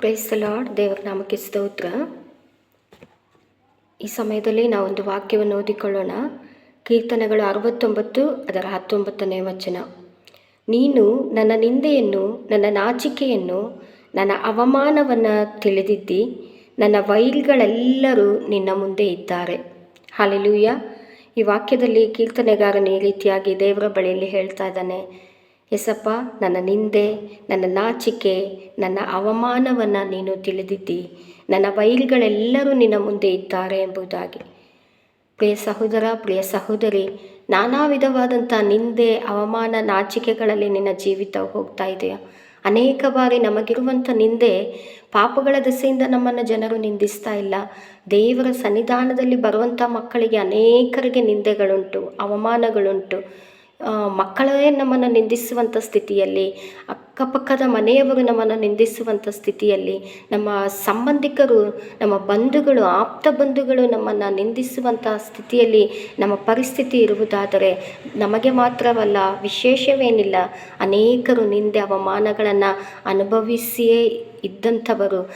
Price lord ದೇವರ ನಾಮಕ್ಕೆ ಸ್ತೋತ್ರ ಈ ಸಮಯದಲ್ಲಿ ನಾವೊಂದು ವಾಕ್ಯವನ್ನು ಓದಿಕೊಳ್ಳೋಣ. ಕೀರ್ತನೆಗಳು ಅರವತ್ತೊಂಬತ್ತು ಅದರ ಹತ್ತೊಂಬತ್ತನೇ ವಚನ. ನೀನು ನನ್ನ ನಿಂದೆಯನ್ನು, ನನ್ನ ನಾಚಿಕೆಯನ್ನು, ನನ್ನ ಅವಮಾನವನ್ನು ತಿಳಿದಿದ್ದಿ, ನನ್ನ ವೈಲ್ಗಳೆಲ್ಲರೂ ನಿನ್ನ ಮುಂದೆ ಇದ್ದಾರೆ. ಹಾಲೆಲೂಯ ಈ ವಾಕ್ಯದಲ್ಲಿ ಕೀರ್ತನೆಗಾರನು ಈ ರೀತಿಯಾಗಿ ದೇವರ ಬಳಿಯಲ್ಲಿ ಹೇಳ್ತಾ ಇದ್ದಾನೆ. ಎಸಪ್ಪ ನನ್ನ ನಿಂದೆ, ನನ್ನ ನಾಚಿಕೆ, ನನ್ನ ಅವಮಾನವನ್ನು ನೀನು ತಿಳಿದಿದ್ದಿ. ನನ್ನ ವೈರಿಗಳೆಲ್ಲರೂ ನಿನ್ನ ಮುಂದೆ ಇದ್ದಾರೆ ಎಂಬುದಾಗಿ. ಪ್ರಿಯ ಸಹೋದರ, ಪ್ರಿಯ ಸಹೋದರಿ, ನಾನಾ ವಿಧವಾದಂಥ ನಿಂದೆ, ಅವಮಾನ, ನಾಚಿಕೆಗಳಲ್ಲಿ ನಿನ್ನ ಜೀವಿತ ಹೋಗ್ತಾ ಇದೆಯಾ? ಅನೇಕ ಬಾರಿ ನಮಗಿರುವಂಥ ನಿಂದೆ ಪಾಪಗಳ ದೆಸೆಯಿಂದ ನಮ್ಮನ್ನು ಜನರು ನಿಂದಿಸ್ತಾ ಇಲ್ಲ. ದೇವರ ಸನ್ನಿಧಾನದಲ್ಲಿ ಬರುವಂಥ ಮಕ್ಕಳಿಗೆ ಅನೇಕರಿಗೆ ನಿಂದೆಗಳುಂಟು, ಅವಮಾನಗಳುಂಟು. ಮಕ್ಕಳೇ ನಮ್ಮನ್ನು ನಿಂದಿಸುವಂಥ ಸ್ಥಿತಿಯಲ್ಲಿ, ಅಕ್ಕಪಕ್ಕದ ಮನೆಯವರು ನಮ್ಮನ್ನು ನಿಂದಿಸುವಂಥ ಸ್ಥಿತಿಯಲ್ಲಿ, ನಮ್ಮ ಸಂಬಂಧಿಕರು, ನಮ್ಮ ಬಂಧುಗಳು, ಆಪ್ತ ಬಂಧುಗಳು ನಮ್ಮನ್ನು ನಿಂದಿಸುವಂಥ ಸ್ಥಿತಿಯಲ್ಲಿ ನಮ್ಮ ಪರಿಸ್ಥಿತಿ ಇರುವುದಾದರೆ ನಮಗೆ ಮಾತ್ರವಲ್ಲ, ವಿಶೇಷವೇನಿಲ್ಲ, ಅನೇಕರು ನಿಂದೆ ಅವಮಾನಗಳನ್ನು ಅನುಭವಿಸಿಯೇ ಇದ್ದಂಥವರು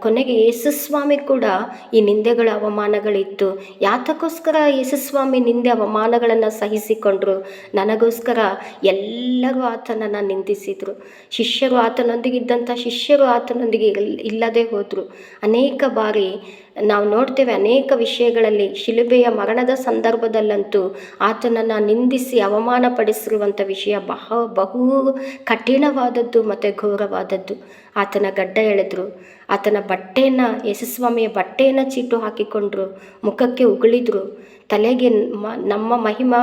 ಕೊನೆಗೆ ಯೇಸುಸ್ವಾಮಿ ಕೂಡ ಈ ನಿಂದೆಗಳ ಅವಮಾನಗಳಿತ್ತು. ಯಾತಕ್ಕೋಸ್ಕರ ಯೇಸುಸ್ವಾಮಿ ನಿಂದೆ ಅವಮಾನಗಳನ್ನು ಸಹಿಸಿಕೊಂಡ್ರು? ನನಗೋಸ್ಕರ ಎಲ್ಲರೂ ಆತನನ್ನು ನಿಂದಿಸಿದರು. ಶಿಷ್ಯರು ಆತನೊಂದಿಗಿದ್ದಂಥ ಶಿಷ್ಯರು ಆತನೊಂದಿಗೆ ಇಲ್- ಇಲ್ಲದೆ ಹೋದರು. ಅನೇಕ ಬಾರಿ ನಾವು ನೋಡ್ತೇವೆ ಅನೇಕ ವಿಷಯಗಳಲ್ಲಿ ಶಿಲುಬೆಯ ಮರಣದ ಸಂದರ್ಭದಲ್ಲಂತೂ ಆತನನ್ನು ನಿಂದಿಸಿ ಅವಮಾನಪಡಿಸಿರುವಂಥ ವಿಷಯ ಬಹ ಬಹು ಕಠಿಣವಾದದ್ದು ಮತ್ತು ಘೋರವಾದದ್ದು. ಆತನ ಗಡ್ಡ ಎಳೆದ್ರು, ಆತನ ಬಟ್ಟೆಯನ್ನು ಯಶಸ್ವಾಮಿಯ ಬಟ್ಟೆಯನ್ನು ಚೀಟು ಹಾಕಿಕೊಂಡ್ರು, ಮುಖಕ್ಕೆ ಉಗುಳಿದ್ರು, ತಲೆಗೆ ಮ, ನಮ್ಮ ಮಹಿಮ,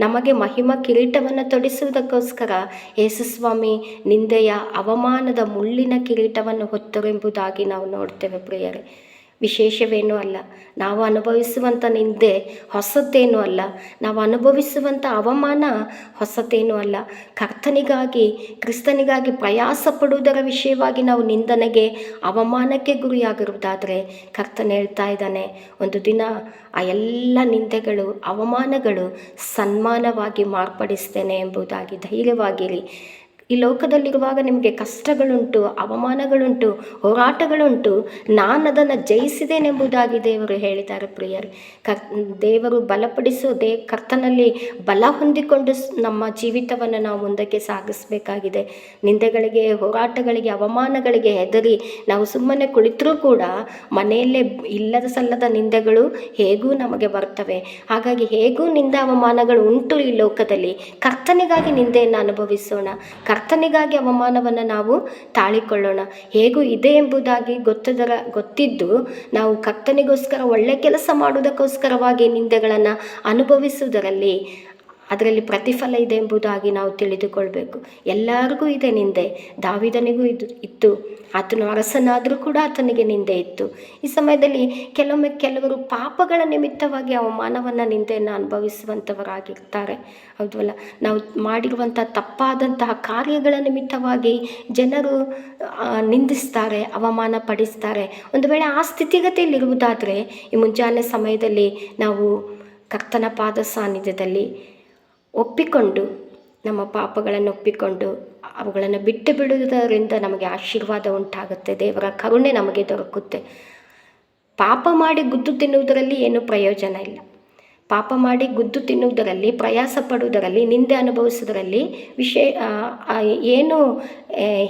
ನಮಗೆ ಮಹಿಮ ಕಿರೀಟವನ್ನು ತೊಡಿಸುವುದಕ್ಕೋಸ್ಕರ ಯೇಸುಸ್ವಾಮಿ ನಿಂದೆಯ ಅವಮಾನದ ಮುಳ್ಳಿನ ಕಿರೀಟವನ್ನು ಹೊತ್ತರು ಎಂಬುದಾಗಿ ನಾವು ನೋಡ್ತೇವೆ ಪ್ರಿಯರೇ. ವಿಶೇಷವೇನೂ ಅಲ್ಲ. ನಾವು ಅನುಭವಿಸುವಂಥ ನಿಂದೆ ಹೊಸತೇನೂ ಅಲ್ಲ. ನಾವು ಅನುಭವಿಸುವಂಥ ಅವಮಾನ ಹೊಸತೇನೂ ಅಲ್ಲ. ಕರ್ತನಿಗಾಗಿ, ಕ್ರಿಸ್ತನಿಗಾಗಿ ಪ್ರಯಾಸ ಪಡುವುದರ ವಿಷಯವಾಗಿ ನಾವು ನಿಂದನೆಗೆ, ಅವಮಾನಕ್ಕೆ ಗುರಿಯಾಗಿರುವುದಾದರೆ ಕರ್ತನ ಹೇಳ್ತಾ ಇದ್ದಾನೆ, ಒಂದು ದಿನ ಆ ಎಲ್ಲ ನಿಂದೆಗಳು, ಅವಮಾನಗಳು ಸನ್ಮಾನವಾಗಿ ಮಾರ್ಪಡಿಸ್ತೇನೆ ಎಂಬುದಾಗಿ ಧೈರ್ಯವಾಗಿರಿ. ಈ ಲೋಕದಲ್ಲಿರುವಾಗ ನಿಮಗೆ ಕಷ್ಟಗಳುಂಟು, ಅವಮಾನಗಳುಂಟು, ಹೋರಾಟಗಳುಂಟು ನಾನು ಅದನ್ನು ಜಯಿಸಿದೇನೆಂಬುದಾಗಿ ದೇವರು ಹೇಳಿದ್ದಾರೆ ಪ್ರಿಯರು. ಕರ್, ದೇವರು ಬಲಪಡಿಸು ದೇ ಕರ್ತನಲ್ಲಿ ಬಲ ಹೊಂದಿಕೊಂಡು ನಮ್ಮ ಜೀವಿತವನ್ನು ನಾವು ಮುಂದಕ್ಕೆ ಸಾಗಿಸಬೇಕಾಗಿದೆ. ನಿಂದೆಗಳಿಗೆ, ಹೋರಾಟಗಳಿಗೆ, ಅವಮಾನಗಳಿಗೆ ಹೆದರಿ ನಾವು ಸುಮ್ಮನೆ ಕುಳಿತರೂ ಕೂಡ ಮನೆಯಲ್ಲೇ ಇಲ್ಲದ ಸಲ್ಲದ ನಿಂದೆಗಳು ಹೇಗೂ ನಮಗೆ ಬರ್ತವೆ. ಹಾಗಾಗಿ ಹೇಗೂ ನಿಂದ ಅವಮಾನಗಳು ಉಂಟು ಈ ಲೋಕದಲ್ಲಿ. ಕರ್ತನಿಗಾಗಿ ನಿಂದೆಯನ್ನು ಅನುಭವಿಸೋಣ. ಕರ್ತನಿಗಾಗಿ ಅವಮಾನವನ್ನು ನಾವು ತಾಳಿಕೊಳ್ಳೋಣ. ಹೇಗೂ ಇದೆ ಎಂಬುದಾಗಿ ಗೊತ್ತದರ, ಗೊತ್ತಿದ್ದು ನಾವು ಕರ್ತನಿಗೋಸ್ಕರ ಒಳ್ಳೆ ಕೆಲಸ ಮಾಡುವುದಕ್ಕೋಸ್ಕರವಾಗಿ ನಿಂದೆಗಳನ್ನು ಅನುಭವಿಸುವುದರಲ್ಲಿ ಅದರಲ್ಲಿ ಪ್ರತಿಫಲ ಇದೆ ಎಂಬುದಾಗಿ ನಾವು ತಿಳಿದುಕೊಳ್ಬೇಕು. ಎಲ್ಲರಿಗೂ ಇದೆ ನಿಂದೆ. ದಾವಿದನಿಗೂ ಇದು ಇತ್ತು. ಆತನು ಅರಸನಾದರೂ ಕೂಡ ಆತನಿಗೆ ನಿಂದೆ ಇತ್ತು. ಈ ಸಮಯದಲ್ಲಿ ಕೆಲವೊಮ್ಮೆ ಕೆಲವರು ಪಾಪಗಳ ನಿಮಿತ್ತವಾಗಿ ಅವಮಾನವನ್ನು ನಿಂದೆಯನ್ನು ಅನುಭವಿಸುವಂಥವರಾಗಿರ್ತಾರೆ ಹೌದಲ್ಲ? ನಾವು ಮಾಡಿರುವಂಥ ತಪ್ಪಾದಂತಹ ಕಾರ್ಯಗಳ ನಿಮಿತ್ತವಾಗಿ ಜನರು ನಿಂದಿಸ್ತಾರೆ, ಅವಮಾನ ಪಡಿಸ್ತಾರೆ. ಒಂದು ವೇಳೆ ಆ ಸ್ಥಿತಿಗತಿಯಲ್ಲಿರುವುದಾದರೆ ಈ ಮುಂಜಾನೆ ಸಮಯದಲ್ಲಿ ನಾವು ಕರ್ತನ ಪಾದ ಸಾನ್ನಿಧ್ಯದಲ್ಲಿ ಒಪ್ಪಿಕೊಂಡು, ನಮ್ಮ ಪಾಪಗಳನ್ನು ಒಪ್ಪಿಕೊಂಡು, ಅವುಗಳನ್ನು ಬಿಟ್ಟು ಬಿಡುವುದರಿಂದ ನಮಗೆ ಆಶೀರ್ವಾದ ಉಂಟಾಗುತ್ತೆ. ದೇವರ ಕರುಣೆ ನಮಗೆ ದೊರಕುತ್ತೆ. ಪಾಪ ಮಾಡಿ ಗುದ್ದು ತಿನ್ನುವುದರಲ್ಲಿ ಏನು ಪ್ರಯೋಜನ ಇಲ್ಲ. ಪಾಪ ಮಾಡಿ ಗುದ್ದು ತಿನ್ನುವುದರಲ್ಲಿ, ಪ್ರಯಾಸ ಪಡುವುದರಲ್ಲಿ, ನಿಂದೆ ಅನುಭವಿಸುವುದರಲ್ಲಿ ವಿಷಯ ಏನು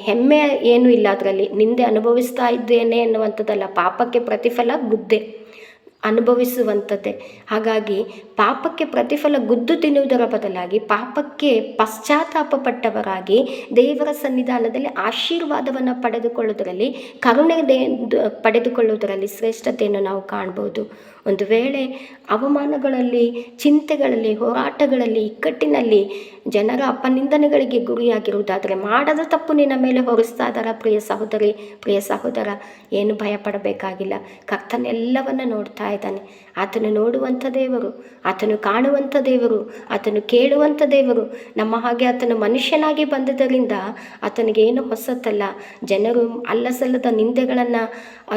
ಹೆಮ್ಮೆ ಏನೂ ಇಲ್ಲ ಅದರಲ್ಲಿ. ನಿಂದೆ ಅನುಭವಿಸ್ತಾ ಇದ್ದೇನೆ ಎನ್ನುವಂಥದ್ದಲ್ಲ. ಪಾಪಕ್ಕೆ ಪ್ರತಿಫಲ ಗುದ್ದೆ. ಅನುಭವಿಸುವಂಥದ್ದೇ ಹಾಗಾಗಿ ಪಾಪಕ್ಕೆ ಪ್ರತಿಫಲ ಗುದ್ದು ತಿನ್ನುವುದರ ಬದಲಾಗಿ ಪಾಪಕ್ಕೆ ಪಶ್ಚಾತ್ತಾಪ ಪಟ್ಟವರಾಗಿ ದೇವರ ಸನ್ನಿಧಾನದಲ್ಲಿ ಆಶೀರ್ವಾದವನ್ನು ಪಡೆದುಕೊಳ್ಳುವುದರಲ್ಲಿ, ಕರುಣೆ ಪಡೆದುಕೊಳ್ಳುವುದರಲ್ಲಿ ಶ್ರೇಷ್ಠತೆಯನ್ನು ನಾವು ಕಾಣ್ಬೋದು. ಒಂದು ವೇಳೆ ಅವಮಾನಗಳಲ್ಲಿ, ಚಿಂತೆಗಳಲ್ಲಿ, ಹೋರಾಟಗಳಲ್ಲಿ, ಇಕ್ಕಟ್ಟಿನಲ್ಲಿ ಜನರ ಅಪನಿಂದನೆಗಳಿಗೆ ಗುರಿಯಾಗಿರುವುದಾದರೆ ಮಾಡದ ತಪ್ಪು ನಿನ್ನ ಮೇಲೆ ಹೊರಿಸ್ತಾ ಇದ್ದಾರ ಪ್ರಿಯ ಸಹೋದರಿ, ಪ್ರಿಯ ಸಹೋದರ? ಏನು ಭಯಪಡಬೇಕಾಗಿಲ್ಲ. ಕರ್ತನೆಲ್ಲವನ್ನು ನೋಡ್ತಾ ಇದ್ದಾನೆ ಆತನು ನೋಡುವಂಥ ದೇವರು, ಆತನು ಕಾಣುವಂಥ ದೇವರು, ಆತನು ಕೇಳುವಂಥ ದೇವರು. ನಮ್ಮ ಹಾಗೆ ಆತನು ಮನುಷ್ಯನಾಗಿ ಬಂದದರಿಂದ ಆತನಿಗೇನು ಹೊಸತಲ್ಲ. ಜನರು ಅಲ್ಲಸಲ್ಲದ ನಿಂದೆಗಳನ್ನು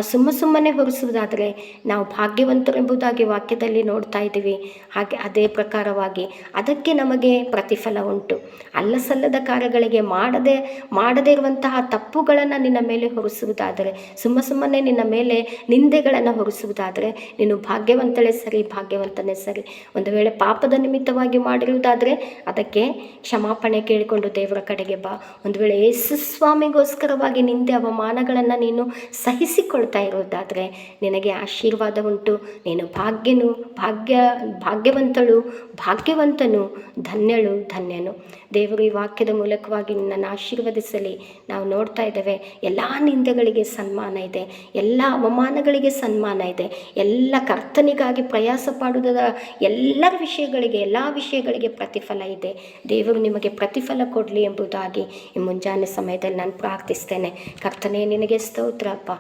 ಸುಮ್ಮ ಸುಮ್ಮನೆ ಹೊರಿಸುವುದಾದರೆ ನಾವು ಭಾಗ್ಯವಂತರು ಎಂಬುದಾಗಿ ವಾಕ್ಯದಲ್ಲಿ ನೋಡ್ತಾ ಇದ್ದೀವಿ. ಹಾಗೆ ಅದೇ ಪ್ರಕಾರವಾಗಿ ಅದಕ್ಕೆ ನಮಗೆ ಪ್ರತಿಫಲ ಉಂಟು. ಅಲ್ಲಸಲ್ಲದ ಕಾರ್ಯಗಳಿಗೆ ಮಾಡದೆ, ಮಾಡದೇ ಇರುವಂತಹ ತಪ್ಪುಗಳನ್ನು ನಿನ್ನ ಮೇಲೆ ಹೊರಿಸುವುದಾದರೆ, ಸುಮ್ಮ ಸುಮ್ಮನೆ ನಿನ್ನ ಮೇಲೆ ನಿಂದೆಗಳನ್ನು ಹೊರಿಸುವುದಾದರೆ ನೀನು ಭಾಗ್ಯವಂತಳೇ ಸರಿ, ಭಾಗ್ಯವಂತನೇ ಸರಿ. ಒಂದು ವೇಳೆ ಪಾಪದ ನಿಮಿತ್ತವಾಗಿ ಮಾಡಿರುವುದಾದರೆ ಅದಕ್ಕೆ ಕ್ಷಮಾಪಣೆ ಕೇಳಿಕೊಂಡು ದೇವರ ಕಡೆಗೆ ಬಾ. ಒಂದು ವೇಳೆ ಯೇಸು ಸ್ವಾಮಿಗೋಸ್ಕರವಾಗಿ ನಿಂದೆ ಅವಮಾನಗಳನ್ನು ನೀನು ಸಹಿಸಿಕೊಳ್ತಾ ಇರೋದಾದರೆ ನಿನಗೆ ಆಶೀರ್ವಾದ ಉಂಟು. ನೀನು ಭಾಗ್ಯನು, ಭಾಗ್ಯ, ಭಾಗ್ಯವಂತಳು, ಭಾಗ್ಯವಂತನು, ಧನ್ಯಳು, ಧನ್ಯನು. ದೇವರು ಈ ವಾಕ್ಯದ ಮೂಲಕವಾಗಿ ನನ್ನನ್ನು ಆಶೀರ್ವದಿಸಲಿ. ನಾವು ನೋಡ್ತಾ ಇದ್ದೇವೆ, ಎಲ್ಲ ನಿಂದೆಗಳಿಗೆ ಸನ್ಮಾನ ಇದೆ, ಎಲ್ಲ ಅವಮಾನಗಳಿಗೆ ಸನ್ಮಾನ ಇದೆ, ಎಲ್ಲ ಕರ್ತನಿಗಾಗಿ ಪ್ರಯಾಸ ಪಡುವುದ ಎಲ್ಲರ ವಿಷಯಗಳಿಗೆ, ಎಲ್ಲ ವಿಷಯಗಳಿಗೆ ಪ್ರತಿಫಲ ಇದೆ. ದೇವರು ನಿಮಗೆ ಪ್ರತಿಫಲ ಕೊಡಲಿ ಎಂಬುದಾಗಿ ಈ ಮುಂಜಾನೆ ಸಮಯದಲ್ಲಿ ನಾನು ಪ್ರಾರ್ಥಿಸ್ತೇನೆ. ಕರ್ತನೇ, ನಿನಗೆ ಸ್ತೋತ್ರಪ್ಪ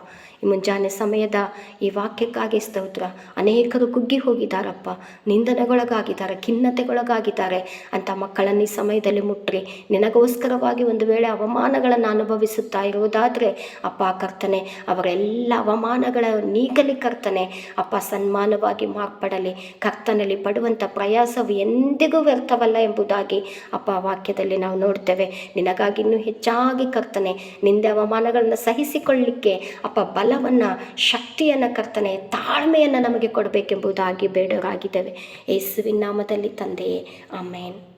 ಈ ಮುಂಜಾನೆ ಸಮಯದ ಈ ವಾಕ್ಯಕ್ಕಾಗಿ ಸ್ತೋತ್ರ. ಅನೇಕರು ಕುಗ್ಗಿ ಹೋಗಿದ್ದಾರಪ್ಪ. ನಿಂದನೆಗೊಳಗಾಗಿದ್ದಾರೆ, ಖಿನ್ನತೆಗೊಳಗಾಗಿದ್ದಾರೆ. ಅಂತ ಮಕ್ಕಳನ್ನು ಈ ಸಮಯದಲ್ಲಿ ಮುಟ್ಟ್ರಿ ನಿನಗೋಸ್ಕರವಾಗಿ ಒಂದು ವೇಳೆ ಅವಮಾನಗಳನ್ನು ಅನುಭವಿಸುತ್ತಾ ಇರುವುದಾದರೆ, ಅಪ್ಪ ಕರ್ತನೆ, ಅವರೆಲ್ಲ ಅವಮಾನಗಳ ನೀಗಲಿ ಕರ್ತನೆ. ಅಪ್ಪ ಸನ್ಮಾನವಾಗಿ ಮಾರ್ಪಡಲಿ. ಕರ್ತನಲ್ಲಿ ಪಡುವಂಥ ಪ್ರಯಾಸವು ಎಂದಿಗೂ ವ್ಯರ್ಥವಲ್ಲ ಎಂಬುದಾಗಿ ಅಪ್ಪ ವಾಕ್ಯದಲ್ಲಿ ನಾವು ನೋಡ್ತೇವೆ. ನಿನಗಾಗಿ ಇನ್ನೂ ಹೆಚ್ಚಾಗಿ ಕರ್ತನೆ, ನಿಂದೆ ಅವಮಾನಗಳನ್ನು ಸಹಿಸಿಕೊಳ್ಳಲಿಕ್ಕೆ ಅಪ್ಪ ಬಲವನ್ನು, ಶಕ್ತಿಯನ್ನು ಕರ್ತನೆ, ತಾಳ್ಮೆಯನ್ನು ನಮಗೆ ಕೊಡಬೇಕೆಂಬುದಾಗಿ ಬೇಡರಾಗಿದ್ದೇವೆ. ಯೇಸುವಿನ ನಾಮದಲ್ಲಿ ತಂದೆಯೇ, ಆಮೇನ್.